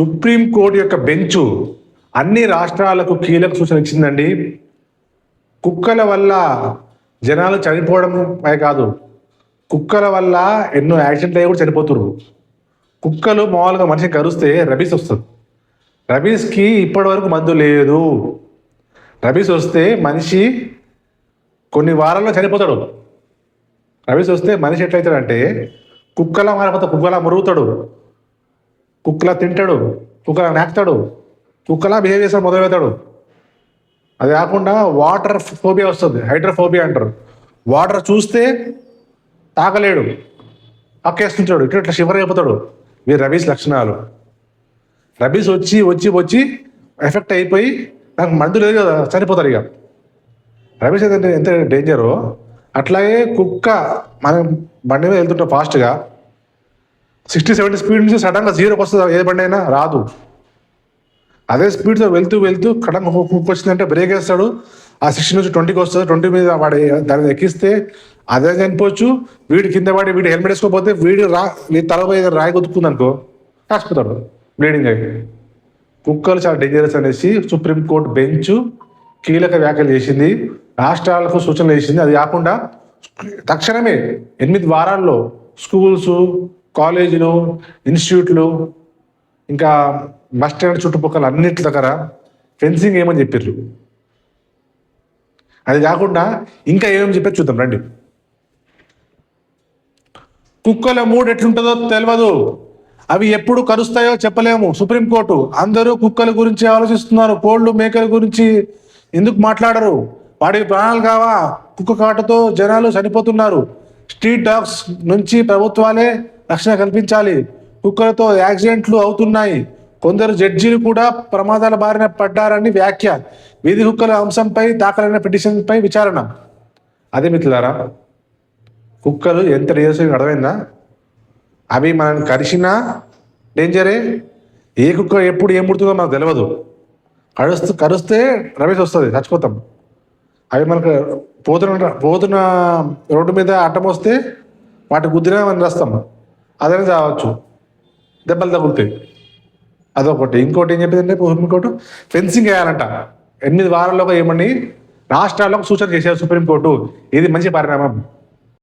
Supreme court యొక్క bench అన్ని రాష్ట్రాలకు కీలక సూచన ఇచ్చిందండి. కుక్కల వల్ల జనాలు చనిపోవడం కాదు కుక్కల వల్ల ఎన్నో యాక్సిడెంట్లు అయ్యి కూడా చనిపోతున్నారు కుక్కలు మామూలుగా మనిషి కరుస్తే రబీస్ వస్తుంది. రబీస్కి ఇప్పటి వరకు మందు లేదు. రబీస్ వస్తే మనిషి కొన్ని వారాల్లో చనిపోతాడు. రబీస్ వస్తే మనిషి ఎట్లయితాడంటే కుక్కలా మారిపోతాడు కుక్కలా మురుగుతాడు. కుక్కలా తింటాడు కుక్కలా నాకుతాడు కుక్కలా బిహేవ్ చేస్తాడు మొదలు పెడతాడు అది కాకుండా వాటర్ ఫోబియా వస్తుంది హైడ్రోఫోబియా అంటారు. వాటర్ చూస్తే తాగలేడు పక్కేస్తుంటాడు ఇట్లా ఇట్లా షివర్ అయిపోతాడు. ఇవి రబీస్ లక్షణాలు. రబీస్ వచ్చి వచ్చి వచ్చి ఎఫెక్ట్ అయిపోయి నాకు మందు లేదు కదా చనిపోతారు ఇక. రబీస్ అయితే ఎంత డేంజరో అట్లాగే కుక్క మనం బండి మీద వెళ్తుంటాం ఫాస్ట్గా సిక్స్టీ సెవెంటీ స్పీడ్ నుంచి సడన్గా జీరోకి వస్తుంది? ఏ బండి అయినా రాదు. అదే స్పీడ్తో వెళ్తూ వెళ్తూ కడం వచ్చిందంటే బ్రేక్ వేస్తాడు. ఆ సిక్స్టీ నుంచి ట్వంటీకి వస్తుంది. ట్వంటీ మీద వాడి దాన్ని ఎక్కిస్తే అదే చనిపోవచ్చు. వీడి కింద వాడి వీడి హెల్మెట్ వేసుకోకపోతే వీడి రా నీ తలపై రాయి కొట్టుకుంది అనుకో కాసిపోతాడు బ్లీడింగ్ అయ్యి కుక్కలు చాలా డేంజరస్ అనేసి సుప్రీంకోర్టు బెంచ్ కీలక వ్యాఖ్యలు చేసింది. రాష్ట్రాలకు సూచనలు చేసింది. అది కాకుండా తక్షణమే ఎనిమిది వారాల్లో స్కూల్స్ కాలేజీలు ఇన్స్టిట్యూట్లు ఇంకా బస్ స్టాండ్ చుట్టుపక్కల అన్నింటి దగ్గర ఫెన్సింగ్ ఏమని చెప్పారు అది కాకుండా ఇంకా ఏమేమి చెప్పారు చూద్దాం రండి. కుక్కల మూడు ఎట్లుంటుందో తెలియదు అవి ఎప్పుడు కరుస్తాయో చెప్పలేము. సుప్రీంకోర్టు అందరూ కుక్కల గురించి ఆలోచిస్తున్నారు. కోళ్ళు మేకల గురించి ఎందుకు మాట్లాడరు? వాడికి ప్రాణాలు కావా? కుక్క కాటతో జనాలు చనిపోతున్నారు. స్ట్రీట్ డాగ్స్ నుంచి ప్రభుత్వాలే రక్షణ కల్పించాలి. కుక్కలతో యాక్సిడెంట్లు అవుతున్నాయి. కొందరు జడ్జీలు కూడా ప్రమాదాల బారిన పడ్డారని వ్యాఖ్య. వీధి కుక్కల అంశంపై దాఖలైన పిటిషన్పై విచారణ. అదే మిత్రులారా కుక్కలు ఎంత డేంజర్స్ అర్థమైందా అవి మనల్ని కరిచినా డేంజరే ఏ? కుక్క ఎప్పుడు ఏం పుడుతుందో మనకు తెలియదు కరుస్తూ కరుస్తే రమేష్ వస్తుంది చచ్చిపోతాం. అవి మనకు పోతున్న పోతున్న రోడ్డు మీద అడ్డం వస్తే వాటి గుద్దినా మనం రస్తాం అదనే చావచ్చు. దెబ్బలు తగులుతాయి. అదొకటి. ఇంకోటి ఏం చెప్పిందంటే సుప్రీంకోర్టు ఫెన్సింగ్ వేయాలంట. ఎనిమిది వారాల్లోగా ఏమని రాష్ట్రాలకు సూచన చేశారు సుప్రీంకోర్టు ఇది మంచి పరిణామం?